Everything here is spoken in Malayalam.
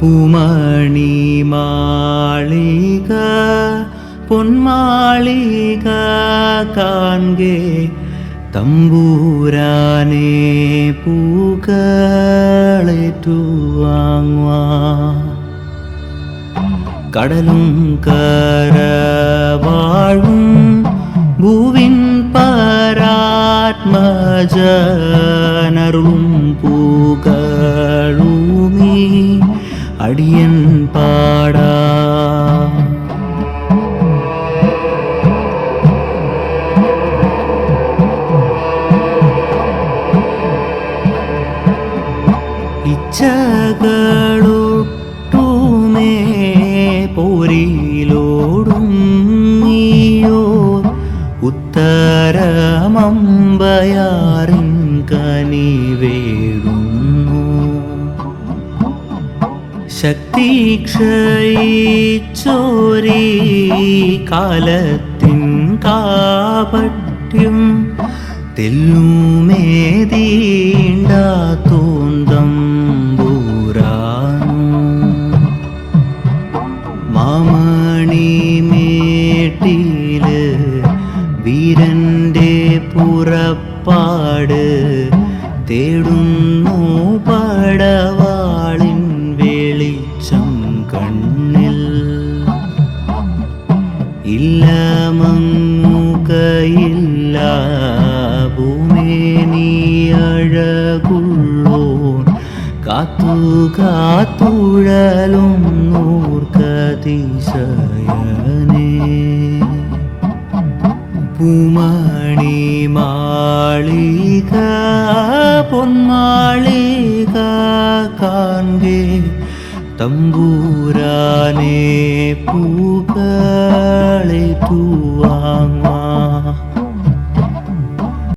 பூமணி மாளிக பொன்மாளிக காண்கே தம்பூரானே பூக்களேற்றுவாங்குவா கடலும் கர வாழும் பூவின் பராத்மஜனருளும் അടിയൻ പാടാ ഇച്ഛകളൊട്ടുമേ പോരിലോടും നീയോ ഉത്തരമമ്പയാറിൻ ശക്തി ക്ഷയിച്ചോരീ കാലത്തിൻ കാപട്യം തെല്ലുമേതീണ്ട തോന്തം പുറപ്പാട് തേടുന്നു പടവാളിൻ ഇല്ല മങ്ങുകയില്ല ഭൂമേനി അഴകുള്ളോ കാത്തു കാത്തുഴലും നൂർക്കതിശയനേ. പൂമണി മാളിക പൊന്മാളിക കാൺകെ തമ്പൂരാനെ പൂക്കളേറ്റുവാങ്ങ